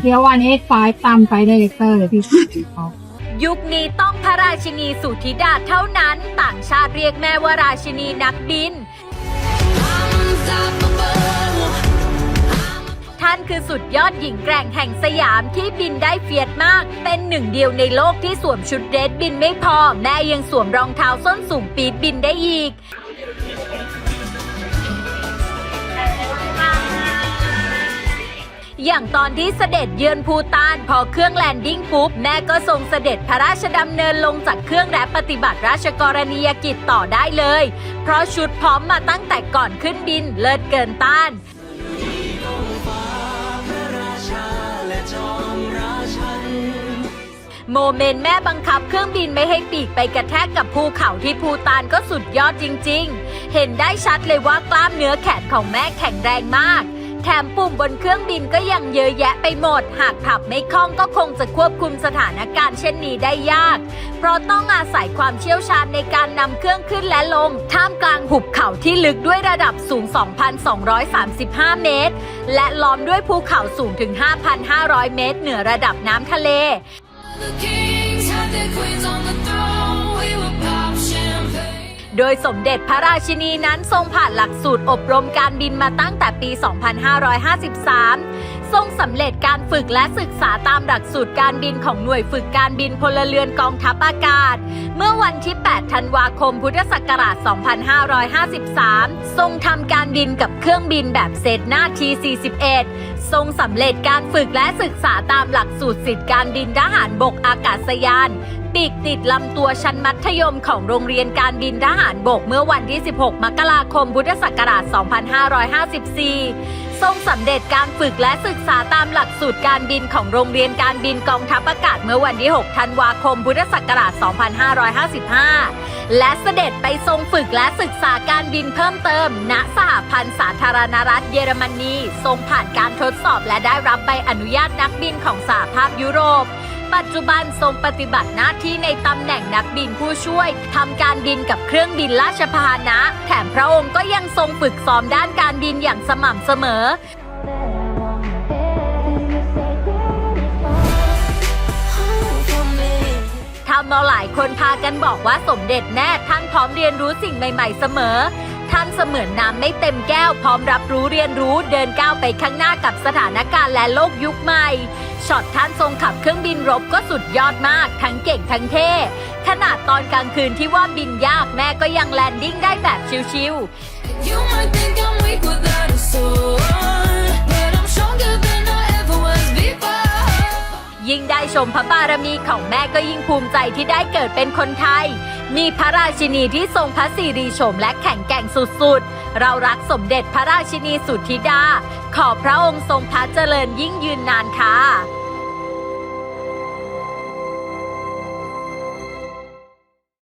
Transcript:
เดี๋ยววันเอ็กไฟตามไฟเดเรคเตอร์ที่เขายุคนี้ต้องพระราชินีสุธิดาเท่านั้น ต่างชาติเรียกแม่ว่าราชินีนักบิน ท่านคือสุดยอดหญิงแกร่งแห่งสยามที่บินได้เฟียดมาก เป็นหนึ่งเดียวในโลกที่สวมชุดเดรสบินไม่พอ แม่ยังสวมรองเท้าส้นสูงปีดบินได้อีก อย่างตอนที่เสด็จเยือนภูตานพอเครื่องแลนดิ้งปุ๊บแม่ก็ทรงเสด็จพระราชดำเนินลงจากเครื่องและปฏิบัติราชกรณียกิจต่อได้เลย เพราะชุดพร้อมมาตั้งแต่ก่อนขึ้นบินเลิศเกินต้านโมเมนต์แม่บังคับเครื่องบินไม่ให้ปีกไปกระแทกกับภูเขาที่ภูตานก็สุดยอดจริง ๆ เห็นได้ชัดเลยว่ากล้ามเนื้อแขนของแม่แข็งแรงมาก แถมปุ่มบนเครื่องบินก็ยังเยอะแยะไปหมด หากขับไม่คล่องก็คงจะควบคุมสถานการณ์เช่นนี้ได้ยาก เพราะต้องอาศัยความเชี่ยวชาญในการนำเครื่องขึ้นและลง ท่ามกลางหุบเขาที่ลึกด้วยระดับสูง 2,235 เมตร และล้อมด้วยภูเขาสูงถึง 5,500 เมตร เหนือระดับน้ำทะเล The kings had their queens on the throne. โดยสมเด็จพระราชินีนั้นทรงผ่านหลักสูตรอบรมการบินมาตั้งแต่ปี 2553 ทรงสำเร็จการฝึกและศึกษาตามหลักสูตรการบินของหน่วยฝึกการบินพลเรือนกองทัพอากาศ เมื่อวันที่ 8 ธันวาคม พุทธศักราช 2553 ทรงทำการบินกับเครื่องบินแบบเซตหน้าที41ทรงสำเร็จการฝึกและศึกษาตามหลักสูตรสิทธิการบินทหารบกอากาศยาน ปีกติดลำตัวชั้นมัธยมของโรงเรียนการบินทหารบกเมื่อวันที่ 16 มกราคม พุทธศักราช 2554 ทรงสำเร็จการฝึกและศึกษาตามหลักสูตรการบินของโรงเรียนการบินกองทัพอากาศเมื่อวันที่ 6 ธันวาคม พุทธศักราช 2555 และเสด็จไปทรงฝึกและศึกษาการบินเพิ่มเติม ณ สหพันธ์สาธารณรัฐเยอรมนี ทรงผ่านการทดสอบและได้รับใบอนุญาตนักบินของสหภาพยุโรป ปัจจุบันทรงปฏิบัติหน้าที่ในตำแหน่งนักบินผู้ช่วยทำการบินกับเครื่องบินราชพาหนะ แถมพระองค์ก็ยังทรงฝึกซ้อมด้านการบินอย่างสม่ำเสมอ ทำเอาหลายคนพากันบอกว่าสมเด็จแน่ท่านพร้อมเรียนรู้สิ่งใหม่ ๆ เสมอ ท่านเสมือนน้ำไม่เต็มแก้ว พร้อมรับรู้เรียนรู้เดินก้าวไปข้างหน้ากับสถานการณ์และโลกยุคใหม่ช็อตท่านทรงขับเครื่องบินรบก็สุดยอดมาก ทั้งเก่งทั้งเท่ขนาดตอนกลางคืนที่ว่าบินยากแม่ก็ยังแลนดิ้งได้แบบชิวๆ ชมพระบารมีของแม่ก็ยิ่งภูมิใจที่ได้เกิดเป็นคนไทย มีพระราชินีที่ทรงพระสิริโฉมและแข็งแกร่งสุดๆ เรารักสมเด็จพระราชินีสุทธิดา ขอพระองค์ทรงพระเจริญยิ่งยืนนานค่ะ